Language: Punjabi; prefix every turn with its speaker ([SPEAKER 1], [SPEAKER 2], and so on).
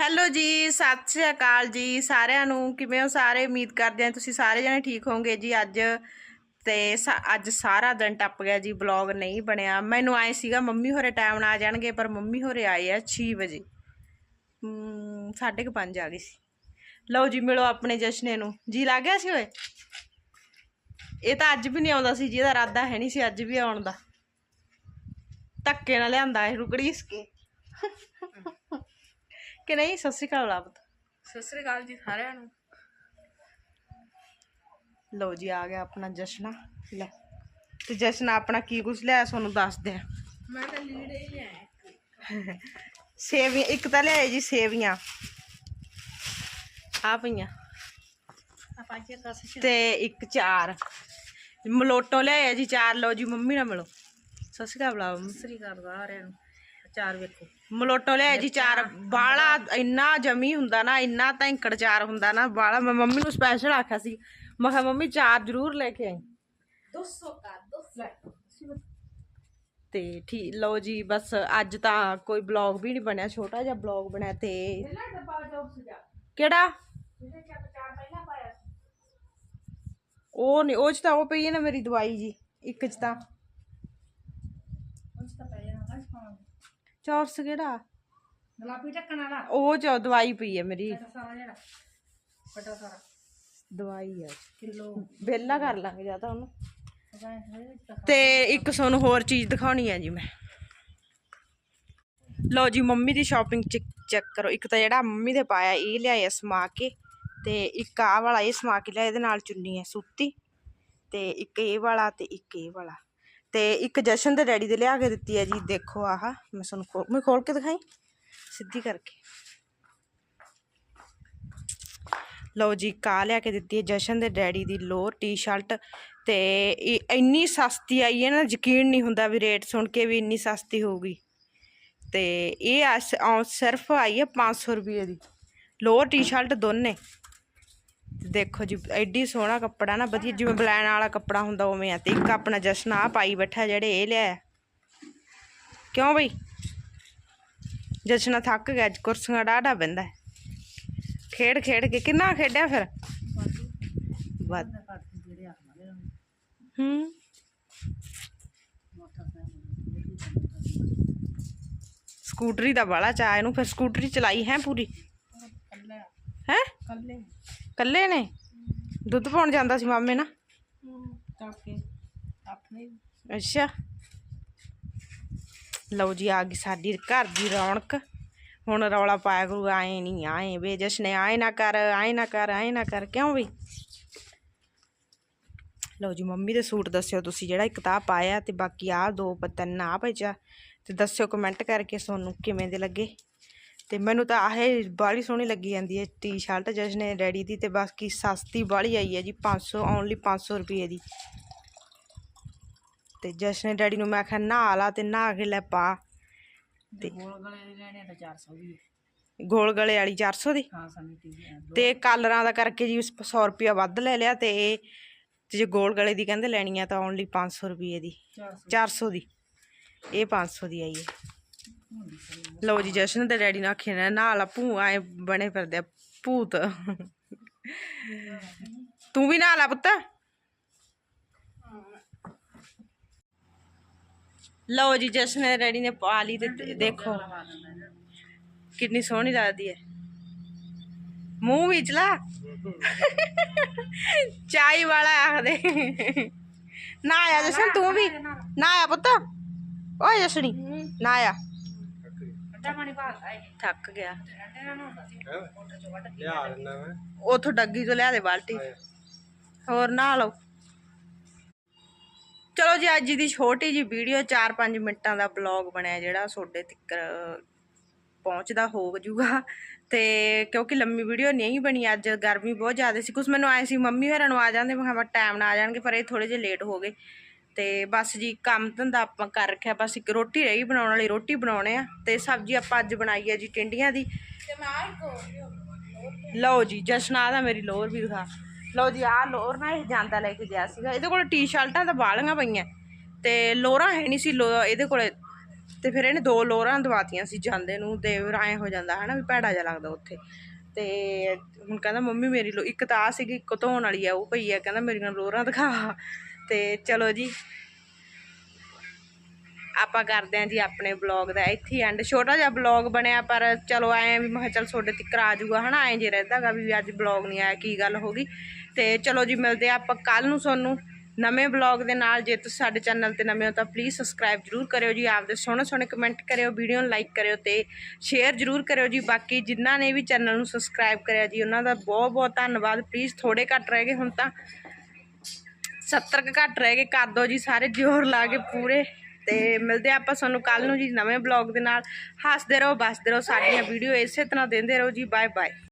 [SPEAKER 1] ਹੈਲੋ ਜੀ, ਸਤਿ ਸ਼੍ਰੀ ਅਕਾਲ ਜੀ ਸਾਰਿਆਂ ਨੂੰ। ਕਿਵੇਂ ਹੋ ਸਾਰੇ? ਉਮੀਦ ਕਰਦੇ ਹਾਂ ਤੁਸੀਂ ਸਾਰੇ ਜਣੇ ਠੀਕ ਹੋਵੋਗੇ ਜੀ। ਅੱਜ ਤੇ ਸਾ- ਅੱਜ ਸਾਰਾ ਦਿਨ ਟੱਪ ਗਿਆ ਜੀ ਬਲੌਗ ਨਹੀਂ ਬਣਿਆ। ਮੈਨੂੰ ਆਏ ਸੀਗਾ ਮੰਮੀ ਹੋਰੇ ਟਾਈਮ ਨਾਲ ਆ ਜਾਣਗੇ, ਪਰ ਮੰਮੀ ਹੋਰੇ ਆਏ ਆ 6 ਵਜੇ। ਸਾਢੇ ਕੁ ਪੰਜ ਆ ਗਈ ਸੀ। ਲਓ ਜੀ, ਮਿਲੋ ਆਪਣੇ ਜਸ਼ਨੇ ਨੂੰ। ਜੀ ਲੱਗ ਗਿਆ ਸੀ ਓਏ? ਇਹ ਤਾਂ ਅੱਜ ਵੀ ਨਹੀਂ ਆਉਂਦਾ ਸੀ ਜੀ, ਇਹਦਾ ਇਰਾਦਾ ਹੈ ਨਹੀਂ ਸੀ ਅੱਜ ਵੀ ਆਉਣ ਦਾ। ਧੱਕੇ ਨਾਲ ਲਿਆਂਦਾ ਇਹ ਰੁਕੜੀ ਕੇ। ਕਿ ਨਹੀਂ? ਸਤਿ ਸ਼੍ਰੀ ਅਕਾਲ ਲਾਬਤ
[SPEAKER 2] ਸਤਿ ਸ੍ਰੀ ਅਕਾਲ ਜੀ ਸਾਰਿਆਂ ਨੂੰ।
[SPEAKER 1] ਲਓ ਜੀ ਆ ਗਿਆ ਆਪਣਾ ਜਸ਼ਨਾ। ਲੈ ਤੇ ਜਸ਼ਨਾ ਆਪਣਾ ਕੀ ਕੁਛ ਲਿਆ ਤੁਹਾਨੂੰ ਦੱਸਦੇ ਆ।
[SPEAKER 2] ਮੈਂ ਤਾਂ ਲੀੜੇ ਹੀ ਲਿਆਇਆ
[SPEAKER 1] ਸੇਵੀਆਂ ਇੱਕ ਤਾਂ ਲਿਆਏ ਜੀ ਸੇਵੀਆਂ। ਆ ਪਈਆਂ।
[SPEAKER 2] ਆਪਾਂ ਜੀ ਕਸ
[SPEAKER 1] ਤੇ ਇੱਕ ਚਾਰ। ਮਲੋਟੋ ਲਿਆਏ ਜੀ ਚਾਰ। ਲਓ ਜੀ ਮੰਮੀ ਨਾਲ ਮਿਲੋ। ਸਤਿ ਸ਼੍ਰੀ ਅਕਾਲ ਬੁਲਾਓ
[SPEAKER 2] ਸ੍ਰੀ ਅਕਾਲ ਸਾਰਿਆਂ ਨੂੰ। ਚਾਰ ਵੇਖੋ।
[SPEAKER 1] ਮਲੋਟੋ ਲਿਆਏ ਜੀ ਚਾਰ ਬਾਲਾ ਇੰਨਾ ਜਮੀ ਹੁੰਦਾ ਨਾ ਇੰਨਾ ਧੈਂਕੜ ਚਾਰ ਹੁੰਦਾ ਨਾ ਬਾਲਾ ਮੈਂ ਮੰਮੀ ਨੂੰ ਸਪੈਸ਼ਲ ਆਖਿਆ ਸੀ। ਮੈਂ ਕਿਹਾ ਮੰਮੀ ਚਾਰ ਜ਼ਰੂਰ ਲੈ ਕੇ ਆਈ।
[SPEAKER 2] 200 ਕਾ 200
[SPEAKER 1] ਤੇ ਠੀਕ ਲਓ ਜੀ ਬਸ ਅੱਜ ਤਾਂ ਕੋਈ ਬਲੌਗ ਵੀ ਨਹੀਂ ਬਣਿਆ ਛੋਟਾ ਜਿਹਾ ਬਲੌਗ ਬਣਿਆ ਤੇ
[SPEAKER 2] ਪਹਿਲਾ ਡੱਬਾ ਜੋ ਸਜਾ
[SPEAKER 1] ਕਿਹੜਾ?
[SPEAKER 2] ਜਿਹਦੇ ਚ ਆਪਾਂ ਚਾਰ ਪਹਿਲਾਂ ਪਾਇਆ
[SPEAKER 1] ਉਹ ਨਹੀਂ ਉਹ ਚ ਤਾਂ ਉਹ ਪਈ ਹੈ ਨਾ ਮੇਰੀ ਦਵਾਈ ਜੀ ਇੱਕ ਚ ਤਾਂ।
[SPEAKER 2] ਉਸ ਤਾਂ ਪਹਿਲਾਂ ਨਾ ਪਾਉਂ
[SPEAKER 1] ਚੌਰਸ ਕਿਹੜਾ?
[SPEAKER 2] ਗੁਲਾਬੀ ਢੱਕਣ ਵਾਲਾ।
[SPEAKER 1] ਉਹ ਚ ਦਵਾਈ ਪਈ ਹੈ ਮੇਰੀ।
[SPEAKER 2] ਇਹ ਸਾਰਾ ਜਿਹੜਾ। ਫਟਾ ਸਾਰਾ।
[SPEAKER 1] ਦਵਾਈ ਹੈ
[SPEAKER 2] ਕਿਲੋ।
[SPEAKER 1] ਵਿਹਲਾ ਕਰ ਲਾਂਗੇ ਜਾਂ ਤਾਂ ਉਹਨੂੰ।
[SPEAKER 2] ਤਾਂ
[SPEAKER 1] ਇੱਕ ਤੁਹਾਨੂੰ ਹੋਰ ਚੀਜ਼ ਦਿਖਾਉਣੀ ਹੈ ਜੀ ਮੈਂ। ਲਓ ਜੀ ਮੰਮੀ ਦੀ ਸ਼ਾਪਿੰਗ ਚੈੱਕ ਕਰੋ। ਇੱਕ ਤਾਂ ਜਿਹੜਾ ਮੰਮੀ ਦੇ ਪਾਇਆ ਇਹ ਲਿਆਇਆ ਸਮਾ ਕੇ। ਤੇ ਇੱਕ ਆਹ ਵਾਲਾ ਇਹ ਸਮਾ ਕੇ ਲਿਆ ਇਹਦੇ ਨਾਲ ਚੁੰਨੀ ਹੈ ਸੂਤੀ। ਤੇ ਇੱਕ ਇਹ ਵਾਲਾ ਤੇ ਇੱਕ ਇਹ ਵਾਲਾ। ਤੇ ਇੱਕ ਜਸ਼ਨ ਦੇ ਡੈਡੀ ਦੇ ਲਿਆ ਕੇ ਦਿੱਤੀ ਹੈ ਜੀ, ਦੇਖੋ ਆਹ, ਮੈਂ ਤੁਹਾਨੂੰ ਖੋਲ ਮੈਂ ਖੋਲ ਕੇ ਦਿਖਾਈ? ਸਿੱਧੀ ਕਰਕੇ। ਲਓ ਜੀ ਕਾ ਲਿਆ ਕੇ ਦਿੱਤੀ ਹੈ, ਜਸ਼ਨ ਦੇ ਡੈਡੀ ਦੀ ਲੋਅਰ ਟੀ-ਸ਼ਰਟ ਤੇ ਇਹ ਇੰਨੀ ਸਸਤੀ ਆਈ ਹੈ ਨਾ, ਯਕੀਨ ਨਹੀਂ ਹੁੰਦਾ ਵੀ ਰੇਟ ਸੁਣ ਕੇ ਵੀ ਇੰਨੀ ਸਸਤੀ ਹੋਊਗੀ। ਤੇ ਇਹ ਸਿਰਫ ਆਈ ਹੈ 500 ਰੁਪਏ ਦੀ। ਲੋਅਰ ਟੀ-ਸ਼ਰਟ ਦੋਨੇ। ਦੇਖੋ ਜੀ ਐਡੀ ਸੋਹਣਾ ਕੱਪੜਾ ਨਾ ਵਧੀਆ ਜਿਵੇਂ ਬਲੈਨ ਵਾਲਾ ਕੱਪੜਾ ਹੁੰਦਾ ਉਵੇਂ ਆ ਤੇ ਇੱਕ ਆਪਣਾ ਜਸ਼ਨ ਆ ਪਾਈ ਬੈਠਾ ਜਿਹੜੇ ਇਹ ਲਿਆ ਕਿਉਂ ਬਈ? ਜਸ਼ਨਾ ਥੱਕ ਗਿਆ ਅੱਜ ਕੁਰਸੀਆਂ ਡਾਢਾ ਬੰਦਾ ਖੇਡ ਖੇਡ ਕੇ ਕਿੰਨਾ ਖੇਡਿਆ ਫਿਰ? ਵੱਧ। ਹੂੰ। ਸਕੂਟਰੀ ਦਾ ਬਾਲਾ ਚਾਹ ਇਹਨੂੰ ਫਿਰ ਸਕੂਟਰੀ ਚਲਾਈ ਹੈ ਪੂਰੀ? ਹੈ?
[SPEAKER 2] ਕੱਲੇ
[SPEAKER 1] ਕੱਲੇ ਨੇ? ਦੁੱਧ ਪਾਉਣ ਜਾਂਦਾ ਸੀ ਮਾਮੇ
[SPEAKER 2] ਆਪਣੇ।
[SPEAKER 1] ਅੱਛਾ। ਲਓ ਜੀ ਆ ਗਈ ਸਾਡੀ ਘਰ ਦੀ ਰੌਣਕ। ਹੁਣ ਰੌਲਾ ਪਾਇਆ ਕਰੂ ਆਏ ਨਹੀਂ ਆਏ ਵੇ ਜਸ਼ਨੇ ਆਏ ਨਾ ਕਰ ਆਏ ਨਾ ਕਰ ਆਏ ਨਾ ਕਰ ਕਿਉਂ ਵੀ ਲਓ ਜੀ ਮੰਮੀ ਦੇ ਸੂਟ ਦੱਸਿਓ ਤੁਸੀਂ ਜਿਹੜਾ ਇੱਕ ਤਾਂ ਪਾਇਆ ਤੇ ਬਾਕੀ ਆ ਦੋ ਪ- ਤਿੰਨ ਆ ਭੇਜਾ। ਤੇ ਦੱਸਿਓ ਕਮੈਂਟ ਕਰਕੇ ਤੁਹਾਨੂੰ ਕਿਵੇਂ ਦੇ ਲੱਗੇ। ਤੇ ਮੈਨੂੰ ਤਾਂ ਆਹ ਬਾਹਲੀ ਸੋਹਣੀ ਲੱਗੀ ਜਾਂਦੀ ਹੈ ਟੀ-ਸ਼ਰਟ ਜਸ਼ਨੇ ਡੈਡੀ ਦੀ ਤੇ ਬਾਕੀ ਸਸਤੀ ਬਾਹਲੀ ਆਈ ਹੈ ਜੀ 500 ਓਨਲੀ 500 ਰੁਪਏ ਦੀ। ਤੇ ਜਸ਼ਨ ਡੈਡੀ ਨੂੰ ਮੈਂ ਆਖਿਆ ਨਹਾ ਲਾ ਤੇ ਨਹਾ ਕੇ ਲੈ ਪਾ।
[SPEAKER 2] ਤੇ ਗੋਲ ਗਲੇ ਲੈਣੇ ਤਾਂ 400 ਦੀ। ਹੈ।
[SPEAKER 1] ਗੋਲ ਗਲੇ ਵਾਲੀ 400 ਦੀ?
[SPEAKER 2] ਹਾਂ ਸਾਨੂੰ ਟੀਵੀ
[SPEAKER 1] ਤੇ ਕਾਲਰਾਂ ਦਾ ਕਰਕੇ ਜੀ 100 ਰੁਪਿਆ ਵੱਧ ਲੈ ਲਿਆ ਤੇ ਇਹ ਤੇ ਜੇ ਗੋਲ ਗਲੇ ਦੀ ਕਹਿੰਦੇ ਲੈਣੀ ਆ ਤਾਂ ਓਨਲੀ 500 ਰੁਪਏ ਦੀ।
[SPEAKER 2] 400
[SPEAKER 1] 400 ਦੀ। ਇਹ 500 ਦੀ ਆਈ ਹੈ। ਲਓ ਜੀ, ਜਸ਼ਨ ਤੇ ਡੈਡੀ ਨੇ ਆਖਿਆ ਨਾ ਨਹਾ ਲਾ ਭੂ ਆਏ ਬਣੇ ਫਿਰਦੇ ਆ ਭੂਤ। ਤੂੰ ਵੀ ਨਹਾ ਲਾ ਪੁੱਤ? ਲਓ ਜੀ, ਜਸ਼ਨ ਦੇ ਡੈਡੀ ਨੇ ਪਾ ਲਈ ਤੇ ਦੇਖੋ। ਕਿੰਨੀ ਸੋਹਣੀ ਲੱਗਦੀ ਹੈ ਮੂੰਹ ਵਿੱਚ ਲਾ ਚਾਈ ਵਾਲਾ ਆਖਦੇ ਨਾ ਆਇਆ ਜਸ਼ਨ, ਤੂੰ ਵੀ? ਨਾ ਆਇਆ ਪੁੱਤ? ਓਏ ਜਸ਼ਨੀ, ਨਾ ਆਇਆ।
[SPEAKER 2] ਅੱਡਾ ਪਾਣੀ ਭਾਲਦਾ ਇਹ।
[SPEAKER 1] ਥੱਕ ਗਿਆ।
[SPEAKER 2] ਅੱਡੇ ਨਾਲ ਹੁੰਦਾ ਸੀ। ਮੋਟਰ ਚੋਂ ਵੱਢ ਕੇ
[SPEAKER 3] ਲਿਆ ਦਿੰਦਾ ਮੈਂ।
[SPEAKER 1] ਉਥੋਂ ਡੱਗੀ ਤੋਂ ਲਿਆ ਦੇ ਬਾਲਟੀ। ਹੋਰ ਨਹਾ ਲਓ। ਚਲੋ ਜੀ ਅੱਜ ਦੀ ਛੋਟੀ ਜੀ ਵੀਡੀਓ 4-5 ਮਿੰਟਾਂ ਦਾ ਬਲੌਗ ਬਣਿਆ ਜਿਹੜਾ ਤੁਹਾਡੇ ਤੱਕ ਪਹੁੰਚਦਾ ਹੋ ਜੂਗਾ। ਤੇ ਕਿਉਂਕਿ ਲੰਮੀ ਵੀਡੀਓ ਨਹੀਂ ਬਣੀ ਅੱਜ ਗਰਮੀ ਬਹੁਤ ਜ਼ਿਆਦਾ ਸੀ। ਕੁਝ ਮੈਨੂੰ ਆਏ ਸੀ ਮੰਮੀ ਹੋਰਾਂ ਨੂੰ ਆ ਜਾਂਦੇ ਮੈਂ ਕਿਹਾ ਟਾਈਮ ਨਾਲ ਆ ਜਾਣਗੇ ਪਰ ਇਹ ਥੋੜੇ ਜਿਹਾ ਲੇਟ ਹੋ ਗਏ। ਤੇ ਬਸ ਜੀ ਕੰਮ ਧੰਦਾ ਆਪਾਂ ਕਰ ਰੱਖਿਆ, ਬਸ ਇੱਕ ਰੋਟੀ ਰਹੀ ਬਣਾਉਣ ਵਾਲੀ, ਰੋਟੀ ਬਣਾਉਣੇ ਆ ਤੇ ਸਬਜ਼ੀ ਆਪਾਂ ਅੱਜ ਬਣਾਈ ਹੈ ਜੀ ਟਿੰਡੀਆਂ ਦੀ। ਲਓ ਜੀ, ਜਸ਼ਨਾ ਦਾ ਮੇਰੀ ਲੋਅਰ ਵੀ ਦਿਖਾ। ਲਓ ਜੀ, ਆਹ ਲੋਰ ਨਾ ਇਹ ਜਾਂਦਾ ਲੈ ਕੇ ਗਿਆ ਸੀਗਾ। ਇਹਦੇ ਕੋਲ ਟੀ-ਸ਼ਰਟਾਂ ਤਾਂ ਬਾਲੀਆਂ ਪਈਆਂ। ਤੇ ਲੋਅਰਾਂ ਹੈ ਨਹੀਂ ਸੀ, ਲੋ, ਇਹਦੇ ਕੋਲੇ। ਤੇ ਫਿਰ ਇਹਨੇ ਦੋ ਲੋਰਾਂ ਦਵਾਤੀਆਂ ਸੀ ਜਾਂਦੇ ਨੂੰ, ਤੇ ਰਾਏ ਹੋ ਜਾਂਦਾ ਹਨਾ ਵੀ ਭੈੜਾ ਜਿਹਾ ਲੱਗਦਾ ਉੱਥੇ। ਤੇ ਹੁਣ ਕਹਿੰਦਾ ਮੰਮੀ ਮੇਰੀ ਲੋ, ਇੱਕ ਤਾਂ ਆ ਸੀਗੀ, ਇੱਕ ਧੋਣ ਵਾਲੀ ਆ, ਉਹ ਪਈ ਆ। ਕਹਿੰਦਾ ਮੇਰੀਆਂ ਲੋਰਾਂ ਦਿਖਾ। ਤੇ ਚਲੋ ਜੀ। ਆਪਾਂ ਕਰਦੇ ਆਂ ਜੀ ਆਪਣੇ ਬਲੌਗ ਦਾ। ਇੱਥੇ ਐਂਡ ਛੋਟਾ ਜਿਹਾ ਬਲੌਗ ਬਣਿਆ, ਪਰ ਚਲੋ ਐਂ ਵੀ ਮੈਂ ਕਿਹਾ ਚੱਲ ਤੁਹਾਡੇ ਤੱਕ ਆ ਜਾਊਗਾ ਹਨਾ, ਐਂ ਜੇ ਰਹਿੰਦਾਗਾ ਵੀ ਅੱਜ ਬਲੌਗ ਨਹੀਂ ਆਇਆ, ਕੀ ਗੱਲ ਹੋ ਗਈ? ਤੇ ਚਲੋ ਜੀ, ਮਿਲਦੇ ਆ ਆਪਾਂ ਕੱਲ ਨੂੰ ਤੁਹਾਨੂੰ ਨਵੇਂ ਬਲੌਗ ਦੇ ਨਾਲ। ਜੇ ਤੁਸੀਂ ਸਾਡੇ ਚੈਨਲ ਤੇ ਨਵੇਂ ਹੋ ਤਾਂ ਪਲੀਜ਼ ਸਬਸਕ੍ਰਾਈਬ ਜਰੂਰ ਕਰਿਓ ਜੀ। ਆਪਦੇ ਸੋਹਣੇ ਸੋਹਣੇ ਕਮੈਂਟ ਕਰਿਓ ਵੀਡੀਓ ਨੂੰ ਲਾਈਕ ਕਰਿਓ ਤੇ ਸ਼ੇਅਰ ਜਰੂਰ ਕਰਿਓ ਜੀ। ਬਾਕੀ ਜਿਨ੍ਹਾਂ ਨੇ ਵੀ ਚੈਨਲ ਨੂੰ ਸਬਸਕ੍ਰਾਈਬ ਕਰਿਆ ਜੀ, ਉਹਨਾਂ ਦਾ ਬਹੁਤ ਬਹੁਤ ਧੰਨਵਾਦ। ਪਲੀਜ਼ ਥੋੜੇ ਘੱਟ ਰਹਿ ਗਏ ਹੁਣ ਤਾਂ। 70 ਕੁ ਘੱਟ ਰਹਿ ਗਏ, ਕਰ ਦਿਓ ਜੀ ਸਾਰੇ ਜ਼ੋਰ ਲਾ ਕੇ ਪੂਰੇ। ਤੇ ਮਿਲਦੇ ਆਪਾਂ ਤੁਹਾਨੂੰ ਕੱਲ ਨੂੰ ਜੀ ਨਵੇਂ ਬਲੌਗ ਦੇ ਨਾਲ। ਹੱਸਦੇ ਰਹੋ, ਬਸਦੇ ਰਹੋ ਸਾਡੀਆਂ ਵੀਡੀਓ ਇਸੇ ਤਰ੍ਹਾਂ ਦਿੰਦੇ ਰਹੋ ਜੀ ਬਾਏ ਬਾਏ